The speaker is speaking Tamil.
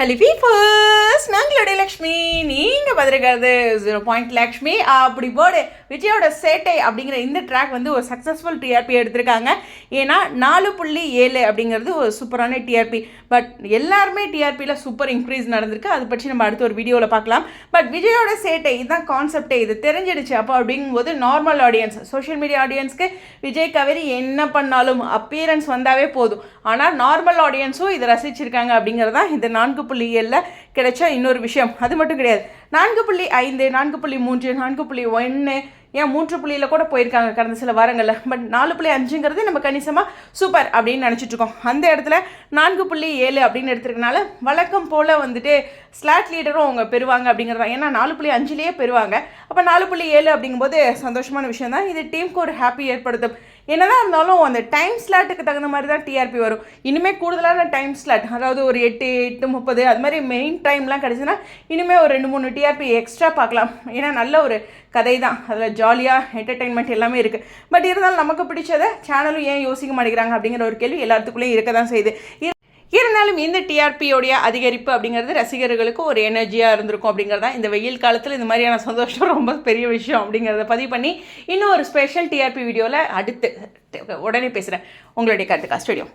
ஹலோ ஃபீஃபர்ஸ் நாங்களுடைய லக்ஷ்மி நீங்கள் ஜீரோ பாயிண்ட் லக்ஷ்மி. அப்படி போர்டு விஜயோட சேட்டை அப்படிங்கிற இந்த ட்ராக் வந்து ஒரு சக்ஸஸ்ஃபுல் டிஆர்பி எடுத்திருக்காங்க. ஏன்னா நாலு புள்ளி ஏழு அப்படிங்கிறது ஒரு சூப்பரான டிஆர்பி பட் எல்லாருமே டிஆர்பியில் சூப்பர் இன்க்ரீஸ் நடந்திருக்கு. அதை பற்றி நம்ம அடுத்த ஒரு வீடியோவில் பார்க்கலாம். பட் விஜயோட சேட்டை இதுதான் கான்செப்டே இது தெரிஞ்சிடுச்சு அப்போ அப்படிங்கும்போது நார்மல் ஆடியன்ஸ் சோஷியல் மீடியா ஆடியன்ஸ்க்கு விஜய் கவேரி என்ன பண்ணாலும் அப்பியரன்ஸ் வந்தாவே போதும். ஆனால் நார்மல் ஆடியன்ஸும் இதை ரசிச்சிருக்காங்க அப்படிங்கிறது தான் இந்த நான்கு புள்ளி ஏழில் கிடைச்ச இன்னொரு விஷயம். அது மட்டும் கிடையாது. நான்கு புள்ளி ஐந்து நான்கு புள்ளி மூன்று நான்கு புள்ளி ஒன்று ஏன் மூன்று புள்ளியில் கூட போயிருக்காங்க கடந்த சில வாரங்களில். பட் நாலு புள்ளி அஞ்சுங்கிறது நம்ம கணிசமாக சூப்பர் அப்படின்னு நினச்சிட்ருக்கோம் அந்த இடத்துல நான்கு புள்ளி ஏழு அப்படின்னு எடுத்துருக்கனால வழக்கம் போல் வந்துட்டு ஸ்லாட் லீடரும் அவங்க பெறுவாங்க அப்படிங்கிறது. தான் ஏன்னா நாலு புள்ளி அஞ்சுலேயே பெறுவாங்க. அப்போ நாலு புள்ளி ஏழு அப்படிங்கும்போது சந்தோஷமான விஷயம் தான் இது டீமுக்கு ஒரு ஹாப்பி ஏற்படுத்தும். என்னதான் இருந்தாலும் அந்த டைம் ஸ்லாட்டுக்கு தகுந்த மாதிரி தான் டிஆர்பி வரும். இனிமேல் கூடுதலான டைம் ஸ்லாட் அதாவது ஒரு எட்டு எட்டு முப்பது அது மாதிரி மெயின் டைம்லாம் கிடச்சுன்னா இனிமேல் ஒரு ரெண்டு மூணு டிஆர்பி எக்ஸ்ட்ரா பார்க்கலாம். ஏன்னா நல்ல ஒரு கதை தான் அதில் ஜாலியாக என்டர்டெயின்மெண்ட் எல்லாமே இருக்குது பட் இருந்தாலும் நமக்கு பிடிச்சதை சேனலும் ஏன் யோசிக்க மாட்டேங்கிறாங்க அப்படிங்கிற ஒரு கேள்வி எல்லாத்துக்குள்ளேயும் இருக்க தான் செய்யுது இருந்தாலும் இந்த டிஆர்பியோடைய அதிகரிப்பு அப்படிங்கிறது ரசிகர்களுக்கு ஒரு எனர்ஜியாக இருந்திருக்கும் அப்படிங்கிறது தான் இந்த வெயில் காலத்தில் இந்த மாதிரியான சந்தோஷம் ரொம்ப பெரிய விஷயம் அப்படிங்கிறத பதிவு பண்ணி இன்னும் ஒரு ஸ்பெஷல் டிஆர்பி வீடியோவில் அடுத்து உடனே பேசுகிறேன் உங்களுடைய கருத்துக்கா ஸ்டுடியோ